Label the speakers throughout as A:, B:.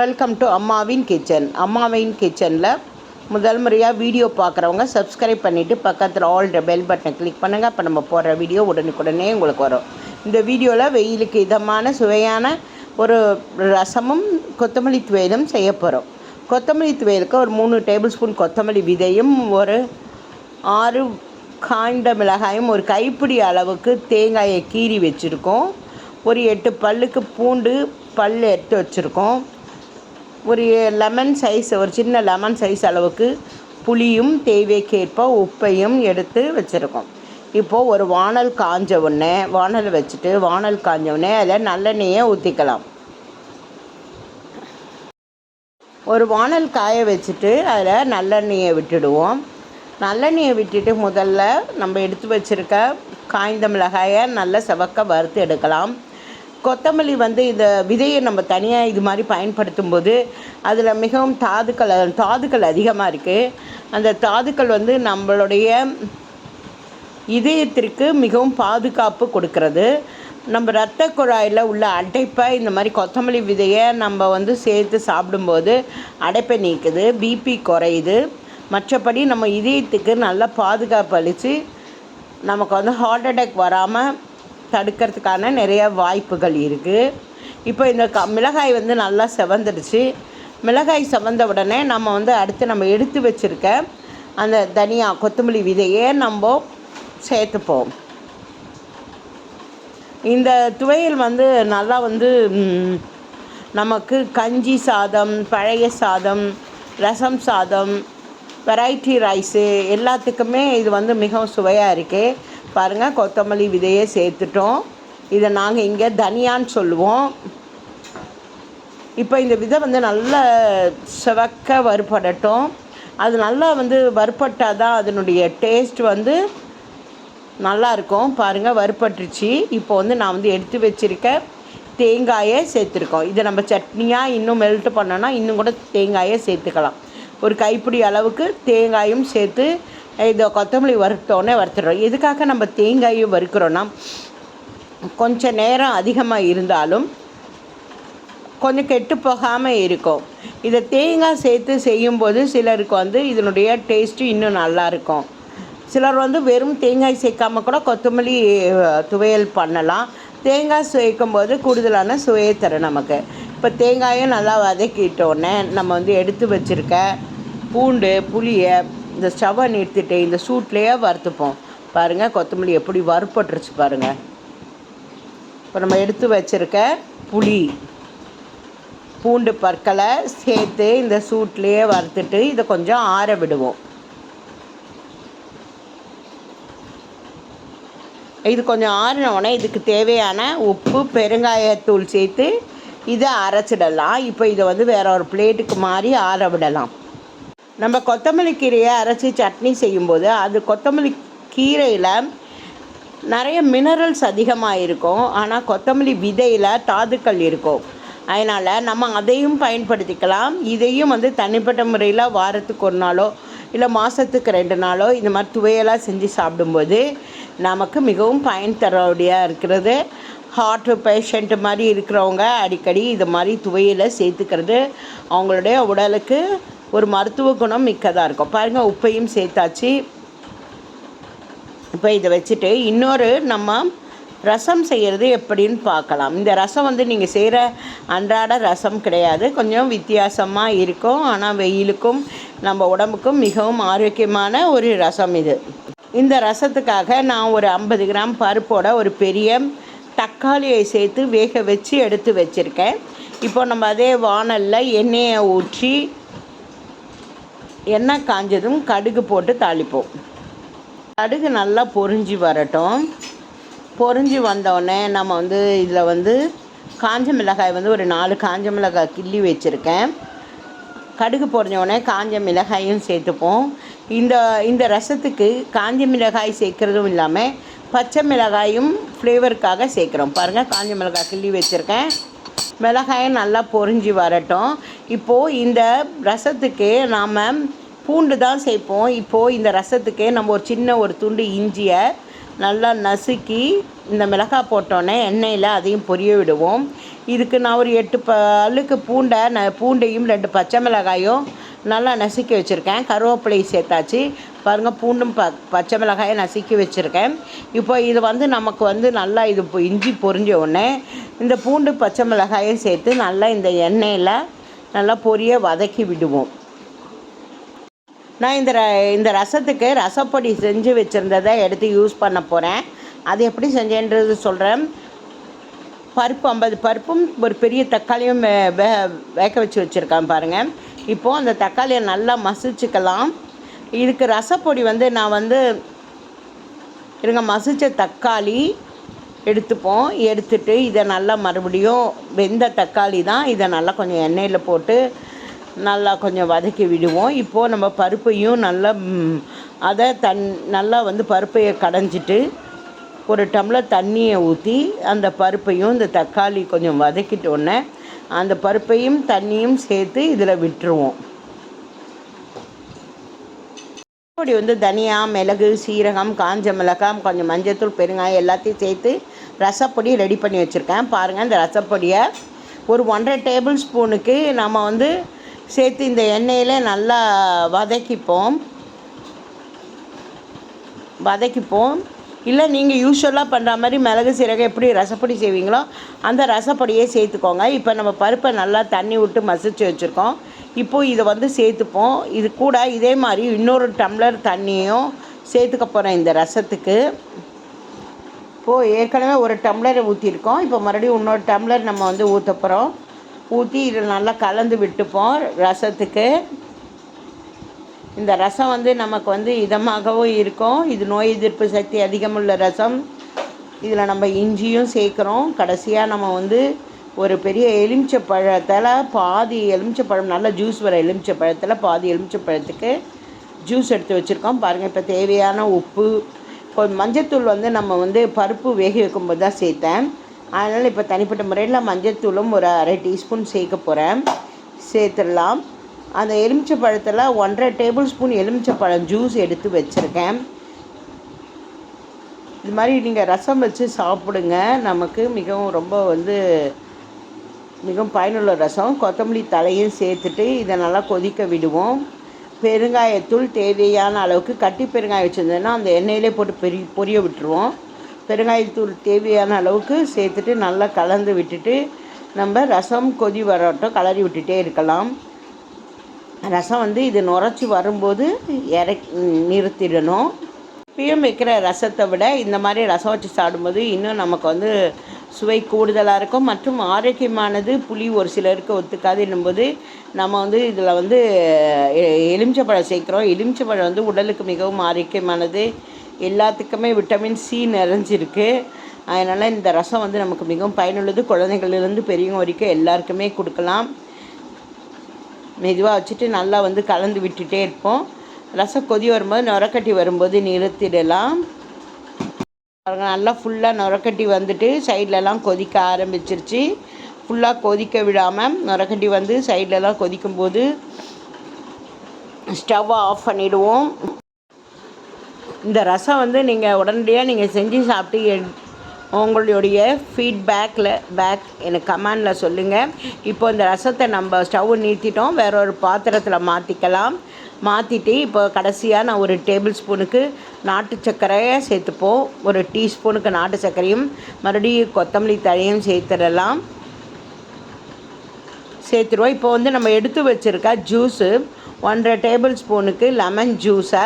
A: Welcome to அம்மாவின் kitchen அம்மாவின் கிச்சனில் முதல் முறையாக வீடியோ பார்க்குறவங்க சப்ஸ்கிரைப் பண்ணிவிட்டு பக்கத்தில் ஆல் பெல் பட்டனை கிளிக் பண்ணுங்கள் அப்போ நம்ம போடுற வீடியோ உடனுக்குடனே உங்களுக்கு வரும். இந்த வீடியோவில் வெயிலுக்கு இதமான சுவையான ஒரு ரசமும் கொத்தமல்லி துவையலும் செய்ய போகிறோம் கொத்தமல்லி துவையலுக்கு ஒரு மூணு டேபிள் ஸ்பூன் கொத்தமல்லி விதையும் ஒரு ஆறு காய்ந்த மிளகாயும் ஒரு கைப்பிடி அளவுக்கு தேங்காயை கீறி வச்சுருக்கோம். ஒரு எட்டு பல்லுக்கு பூண்டு பல் எடுத்து வச்சுருக்கோம். ஒரு லெமன் சைஸ் ஒரு சின்ன லெமன் சைஸ் அளவுக்கு புளியும் தேவைக்கேற்ப உப்பையும் எடுத்து வச்சுருக்கோம். இப்போது ஒரு வானல் காஞ்ச உடனே வானல் வச்சுட்டு வானல் காஞ்ச உடனே அதில் நல்லெண்ணெயை ஊற்றிக்கலாம் ஒரு வானல் காய வச்சுட்டு அதில் நல்லெண்ணெயை விட்டுடுவோம். நல்லெண்ணெயை விட்டுட்டு முதல்ல நம்ம எடுத்து வச்சுருக்க காய்ந்த மிளகாயை நல்லா செவக்க வறுத்து எடுக்கலாம். கொத்தமல்லி வந்து இந்த விதையை நம்ம தனியாக இது மாதிரி பயன்படுத்தும் போது அதில் மிகவும் தாதுக்கள் தாதுக்கள் அதிகமாக இருக்குது அந்த தாதுக்கள் வந்து நம்மளுடைய இதயத்திற்கு மிகவும் பாதுகாப்பு கொடுக்கறது. நம்ம இரத்த குழாயில் உள்ள அடைப்பை இந்த மாதிரி கொத்தமல்லி விதையை நம்ம வந்து சேர்த்து சாப்பிடும்போது அடைப்பை நீக்குது பிபி குறையுது. மற்றபடி நம்ம இதயத்துக்கு நல்லா பாதுகாப்பு அளித்து நமக்கு வந்து ஹார்ட் அட்டாக் வராமல் தடுக்கிறதுக்கான நிறைய வாய்ப்புகள் இருக்குது இப்போ இந்த க மிளகாய் வந்து நல்லா செவந்துடுச்சு. மிளகாய் செவந்த உடனே நம்ம வந்து அடுத்து நம்ம எடுத்து வச்சுருக்க அந்த தனியா கொத்தமல்லி விதையே நம்ம சேர்த்துப்போம். இந்த துவையல் வந்து நல்லா வந்து நமக்கு கஞ்சி சாதம் பழைய சாதம் ரசம் சாதம் வெரைட்டி ரைஸு எல்லாத்துக்குமே இது வந்து மிகவும் சுவையாக இருக்குது பாருங்கள் கொத்தமல்லி விதையை சேர்த்துட்டோம். இதை நாங்கள் இங்கே தனியான்னு சொல்லுவோம். இப்போ இந்த விதை வந்து நல்ல செவக்க வறுபடட்டும். அது நல்லா வந்து வறுபட்டால் தான் அதனுடைய டேஸ்ட் வந்து நல்லாயிருக்கும். பாருங்கள் வறுபட்டுருச்சு. இப்போ வந்து நான் வந்து எடுத்து வச்சுருக்க தேங்காயை சேர்த்துருக்கோம். இதை நம்ம சட்னியாக இன்னும் மெல்ட் பண்ணோன்னா இன்னும் கூட தேங்காயை சேர்த்துக்கலாம். ஒரு கைப்பிடி அளவுக்கு தேங்காயும் சேர்த்து இதை கொத்தமல்லி வறுத்தோடனே வறுத்துடுறோம். எதுக்காக நம்ம தேங்காயும் வறுக்கிறோன்னா கொஞ்சம் நேரம் அதிகமாக இருந்தாலும் கொஞ்சம் கெட்டு போகாமல் இருக்கும். இதை தேங்காய் சேர்த்து செய்யும்போது சிலருக்கு வந்து இதனுடைய டேஸ்ட்டு இன்னும் நல்லா இருக்கும். சிலர் வந்து வெறும் தேங்காய் சேர்க்காம கூட கொத்தமல்லி துவையல் பண்ணலாம். தேங்காய் சுவைக்கும்போது கூடுதலான சுவையை தரும் நமக்கு. இப்போ தேங்காயும் நல்லா வதக்கிட்டோடனே நம்ம வந்து எடுத்து வச்சுருக்க பூண்டு புளியை இந்த ஸ்டவ்வை நிறுத்திட்டு இந்த சூட்லேயே வறுத்துப்போம். பாருங்கள் கொத்தமல்லி எப்படி வறுப்பட்டுருச்சு பாருங்கள் இப்போ நம்ம எடுத்து வச்சுருக்க புளி பூண்டு பற்களை சேர்த்து இந்த சூட்லேயே வறுத்துட்டு இதை கொஞ்சம் ஆற விடுவோம். இது கொஞ்சம் ஆறினோடனே இதுக்கு தேவையான உப்பு பெருங்காயத்தூள் சேர்த்து இதை அரைச்சிடலாம். இப்போ இதை வந்து வேற ஒரு பிளேட்டுக்கு மாறி ஆற விடலாம். நம்ம கொத்தமல்லி கீரையை அரைச்சி சட்னி செய்யும்போது அது கொத்தமல்லி கீரையில் நிறைய மினரல்ஸ் அதிகமாக இருக்கும். ஆனால் கொத்தமல்லி விதையில் தாதுக்கள் இருக்கும். அதனால் நம்ம அதையும் பயன்படுத்திக்கலாம். இதையும் வந்து தனிப்பட்ட முறையில் வாரத்துக்கு ஒரு நாளோ இல்லை மாதத்துக்கு ரெண்டு நாளோ இந்த மாதிரி துவையெல்லாம் செஞ்சு சாப்பிடும்போது நமக்கு மிகவும் பயன் தரக்கூடியாக இருக்கிறது. ஹார்ட் பேஷண்ட்டு மாதிரி இருக்கிறவங்க அடிக்கடி இது மாதிரி துவையில் சேர்த்துக்கிறது. அவங்களுடைய உடலுக்கு ஒரு மருத்துவ குணம் மிக்கதாக இருக்கும். பாருங்கள் உப்பையும் சேர்த்தாச்சு. இப்போ இதை வச்சுட்டு இன்னொரு நம்ம ரசம் செய்கிறது எப்படின்னு பார்க்கலாம். இந்த ரசம் வந்து நீங்கள் செய்கிற அன்றாட ரசம் கிடையாது. கொஞ்சம் வித்தியாசமாக இருக்கும். ஆனால் வெயிலுக்கும் நம்ம உடம்புக்கும் மிகவும் ஆரோக்கியமான ஒரு ரசம் இது. இந்த ரசத்துக்காக நான் ஒரு ஐம்பது கிராம் பருப்போட ஒரு பெரிய தக்காளியை சேர்த்து வேக வச்சு எடுத்து வச்சுருக்கேன். இப்போ நம்ம அதே வாணலில் எண்ணெயை ஊற்றி எண்ணெய் காஞ்சதும் கடுகு போட்டு தாளிப்போம். கடுகு நல்லா பொரிஞ்சு வரட்டும். பொரிஞ்சு வந்தோடனே நம்ம வந்து இதில் வந்து காஞ்ச மிளகாய் வந்து ஒரு நாலு காஞ்ச மிளகாய் கிள்ளி வச்சுருக்கேன். கடுகு பொரிஞ்ச உடனே காஞ்ச மிளகாயும் சேர்த்துப்போம். இந்த இந்த ரசத்துக்கு காஞ்ச மிளகாய் சேர்க்குறதும் இல்லாமல் பச்சை மிளகாயும் ஃப்ளேவருக்காக சேர்க்குறோம். பாருங்கள் காஞ்ச மிளகாய் கிள்ளி வச்சுருக்கேன். மிளகாயை நல்லா பொரிஞ்சு வரட்டும். இப்போது இந்த ரசத்துக்கு நாம் பூண்டு தான் சேர்ப்போம். இப்போது இந்த ரசத்துக்கு நம்ம ஒரு சின்ன ஒரு துண்டு இஞ்சியை நல்லா நசுக்கி இந்த மிளகாய் போட்டோன்னே எண்ணெயில் அதையும் பொரிய விடுவோம். இதுக்கு நான் ஒரு எட்டு பல்லுக்கு பூண்டை ந பூண்டையும் ரெண்டு பச்சை மிளகாயும் நல்லா நசுக்கி வச்சுருக்கேன். கருவேப்பிலை சேர்த்தாச்சு. பாருங்கள் பூண்டும் ப பச்சை மிளகாயை நசுக்கி வச்சுருக்கேன். இப்போ இது வந்து நமக்கு வந்து நல்லா இது இஞ்சி பொரிஞ்ச உடனே இந்த பூண்டு பச்சை மிளகாயும் சேர்த்து நல்லா இந்த எண்ணெயில் நல்லா பொரிய வதக்கி விடுவோம். நான் இந்த ர இந்த ரசத்துக்கு ரசப்பொடி செஞ்சு வச்சுருந்ததை எடுத்து யூஸ் பண்ண போகிறேன் அது எப்படி செஞ்சேன்றது சொல்கிறேன் பருப்பு ஐம்பது பருப்பும் ஒரு பெரிய தக்காளியும் வே வே வேக வச்சு வச்சுருக்கேன் பாருங்கள் இப்போது அந்த தக்காளியை நல்லா மசிச்சுக்கலாம். இதுக்கு ரசப்பொடி வந்து நான் வந்து இருங்க மசித்த தக்காளி எடுத்துப்போம். எடுத்துட்டு இதை நல்லா மறுபடியும் வெந்த தக்காளி தான். இதை நல்லா கொஞ்சம் எண்ணெயில் போட்டு நல்லா கொஞ்சம் வதக்கி விடுவோம். இப்போது நம்ம பருப்பையும் நல்லா அதை தன் நல்லா வந்து பருப்பையை கடைஞ்சிட்டு ஒரு டம்ளர் தண்ணியை ஊற்றி அந்த பருப்பையும் இந்த தக்காளி கொஞ்சம் வதக்கிட்டோன்னே அந்த பருப்பையும் தண்ணியும் சேர்த்து இதில் விட்டுருவோம். பொடி வந்து தனியா மிளகு சீரகம் காஞ்ச மிளகாய் கொஞ்சம் மஞ்சத்தூள் பெருங்காயம் எல்லாத்தையும் சேர்த்து ரசப்பொடி ரெடி பண்ணி வச்சுருக்கேன். பாருங்கள் இந்த ரசப்பொடியை ஒரு ஒன்றரை டேபிள் ஸ்பூனுக்கு நம்ம வந்து சேர்த்து இந்த எண்ணெயில் நல்லா வதக்கிப்போம். வதக்கிப்போம். இல்லை நீங்கள் யூஸ்வலாக பண்ணுற மாதிரி மிளகு சீரகம் எப்படி ரசப்பொடி செய்வீங்களோ அந்த ரசப்பொடியே சேர்த்துக்கோங்க. இப்போ நம்ம பருப்பை நல்லா தண்ணி விட்டு மசிச்சு வச்சுருக்கோம். இப்போது இதை வந்து சேர்த்துப்போம். இது கூட இதே மாதிரி இன்னொரு டம்ளர் தண்ணியும் சேர்த்துக்க போகிறேன் இந்த ரசத்துக்கு. இப்போது ஏற்கனவே ஒரு டம்ளர் ஊற்றிருக்கோம் இப்போ மறுபடியும் இன்னொரு டம்ளர் நம்ம வந்து ஊற்ற போகிறோம் ஊற்றி இதை நல்லா கலந்து விட்டுப்போம் ரசத்துக்கு. இந்த ரசம் வந்து நமக்கு வந்து இதமாகவும் இருக்கும். இது நோய் எதிர்ப்பு சக்தி அதிகமுள்ள ரசம். இதில் நம்ம இஞ்சியும் சேர்க்குறோம். கடைசியாக நம்ம வந்து ஒரு பெரிய எலுமிச்சை பழத்தில் பாதி எலுமிச்சை பழம் ஜூஸ் வர எலுமிச்சை பழத்தில் பாதி எலுமிச்சை பழத்துக்கு ஜூஸ் எடுத்து வச்சுருக்கோம். பாருங்கள் இப்போ தேவையான உப்பு மஞ்சத்தூள் வந்து நம்ம வந்து பருப்பு வேக வைக்கும்போது தான் சேர்த்தேன். அதனால் இப்போ தனிப்பட்ட முறையில் மஞ்சத்தூளும் ஒரு அரை டீஸ்பூன் சேர்க்க போகிறேன் சேர்த்துடலாம். அந்த எலுமிச்சை பழத்தில் ஒன்றரை டேபிள் ஸ்பூன் எலுமிச்சை பழம் ஜூஸ் எடுத்து வச்சுருக்கேன். இது மாதிரி நீங்கள் ரசம் வச்சு சாப்பிடுங்க. நமக்கு மிகவும் ரொம்ப வந்து மிகவும் பயனுள்ள ரசம். கொத்தமல்லி தலையும் சேர்த்துட்டு இதை நல்லா கொதிக்க விடுவோம். பெருங்காயத்தூள் தேவையான அளவுக்கு கட்டி பெருங்காயம் வச்சுருந்தோன்னா அந்த எண்ணெயிலே போட்டு பெரி பொரிய விட்டுருவோம். பெருங்காயத்தூள் தேவையான அளவுக்கு சேர்த்துட்டு நல்லா கலந்து விட்டுட்டு நம்ம ரசம் கொதி வரட்டும் கலரி விட்டுட்டே இருக்கலாம். ரசம் வந்து இது நுரைச்சி வரும்போது இறக் நிறுத்திடணும். இப்பயும் வைக்கிற ரசத்தை விட இந்த மாதிரி ரசம் வச்சு சாப்பிடும்போது இன்னும் நமக்கு வந்து சுவை கூடுதலாக இருக்கும். மற்றும் ஆரோக்கியமானது புளி ஒரு சிலருக்கு ஒத்துக்காது என்னும்போது நம்ம வந்து இதில் வந்து எ- எலுமிச்சைப்பழம் சேர்க்குறோம். எலுமிச்சைப்பழம் வந்து உடலுக்கு மிகவும் ஆரோக்கியமானது. எல்லாத்துக்குமே விட்டமின் சி நிறைஞ்சிருக்கு. அதனால் இந்த ரசம் வந்து நமக்கு மிகவும் பயனுள்ளது. குழந்தைங்கள்லேருந்து பெரியவங்க வரைக்கும் எல்லாருக்குமே கொடுக்கலாம். மெதுவாக வச்சுட்டு நல்லா வந்து கலந்து விட்டுட்டே இருப்போம். ரசம் கொதி வரும்போது நுரக்கட்டி வரும்போது நிறுத்திடலாம் பாருங்கள் நல்லா ஃபுல்லாக நுரக்கட்டி வந்துட்டு சைட்லலாம் கொதிக்க ஆரம்பிச்சிருச்சு. ஃபுல்லாக கொதிக்க விடாமல் நுரக்கட்டி வந்து சைட்லலாம் கொதிக்கும்போது ஸ்டவ்வை ஆஃப் பண்ணிவிடுவோம் இந்த ரசம் வந்து நீங்கள் உடனடியாக நீங்கள் செஞ்சு சாப்பிட்டு எ- உங்களுடைய ஃபீட்பேக்கில் பேக் எனக்கு கமெண்டில் சொல்லுங்கள் இப்போ இந்த ரசத்தை நம்ம ஸ்டவ் நிறுத்திட்டோம் வேற ஒரு பாத்திரத்தில் மாற்றிக்கலாம் மாற்றிட்டு இப்போ கடைசியாக நான் ஒரு டேபிள் ஸ்பூனுக்கு நாட்டு சர்க்கரையை சேர்த்துப்போம். ஒரு டீஸ்பூனுக்கு நாட்டு சர்க்கரையும் மறுபடியும் கொத்தமல்லி தழையும் சேர்த்துடலாம். சேர்த்துருவோம். இப்போ வந்து நம்ம எடுத்து வச்சுருக்க ஜூஸு ஒன்றரை டேபிள் ஸ்பூனுக்கு லெமன் ஜூஸை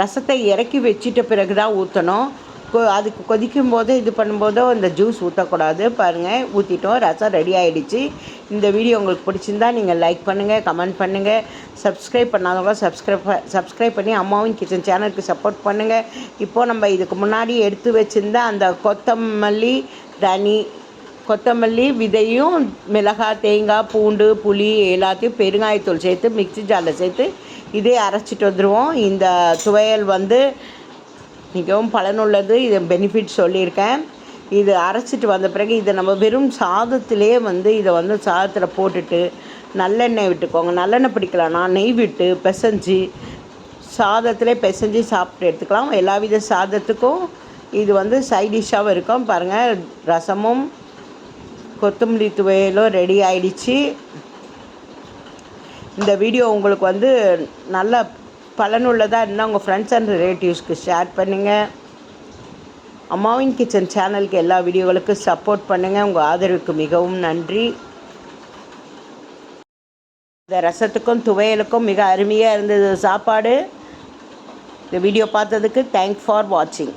A: ரசத்தை இறக்கி வச்சிட்ட பிறகு தான் ஊற்றணும் கொ அதுக்கு கொதிக்கும் போது இது பண்ணும்போதோ இந்த ஜூஸ் ஊற்றக்கூடாது பாருங்கள் ஊற்றிட்டோம் ரசம் ரெடி ஆகிடுச்சு இந்த வீடியோ உங்களுக்கு பிடிச்சிருந்தா நீங்கள் லைக் பண்ணுங்கள் கமெண்ட் பண்ணுங்கள் சப்ஸ்கிரைப் பண்ணாதவங்க சப்ஸ்கிரைப் சப்ஸ்கிரைப் பண்ணி அம்மாவும் கிச்சன் சேனலுக்கு சப்போர்ட் பண்ணுங்கள் இப்போது நம்ம இதுக்கு முன்னாடி எடுத்து வச்சுருந்த அந்த கொத்தமல்லி தனி கொத்தமல்லி விதையும் மிளகாய் தேங்காய் பூண்டு புளி எல்லாத்தையும் பெருங்காயத்தூள் சேர்த்து மிக்ஸி ஜாரில் சேர்த்து இதே அரைச்சிட்டு வந்துடுவோம் இந்த துவையல் வந்து மிகவும் பலனுள்ளது. இது பெனிஃபிட் சொல்லியிருக்கேன். இது அரைச்சிட்டு வந்த பிறகு இதை நம்ம வெறும் சாதத்திலே வந்து இதை வந்து சாதத்தில் போட்டுட்டு நல்லெண்ணெய் விட்டுக்கோங்க. நல்லெண்ணெய் பிடிக்கலாம்னா நெய் விட்டு பிசைஞ்சு சாதத்திலே பிசைஞ்சு சாப்பிட்டு எடுத்துக்கலாம். எல்லா வித சாதத்துக்கும் இது வந்து சைடிஷ்ஷாகவும் இருக்கும். பாருங்கள் ரசமும் கொத்தமல்லி துவையலும் ரெடி ஆயிடுச்சு. இந்த வீடியோ உங்களுக்கு வந்து நல்ல பலனுள்ளதாக இருந்தால் உங்கள் ஃப்ரெண்ட்ஸ் அண்ட் ரிலேட்டிவ்ஸ்க்கு ஷேர் பண்ணுங்கள் அம்மாவின் கிச்சன் சேனலுக்கு எல்லா வீடியோகளுக்கும் சப்போர்ட் பண்ணுங்கள் உங்கள் ஆதரவுக்கு மிகவும் நன்றி. இந்த ரசத்துக்கும் துவையலுக்கும் மிக அருமையாக இருந்தது சாப்பாடு. இந்த வீடியோ பார்த்ததுக்கு தேங்க் ஃபார் வாட்சிங்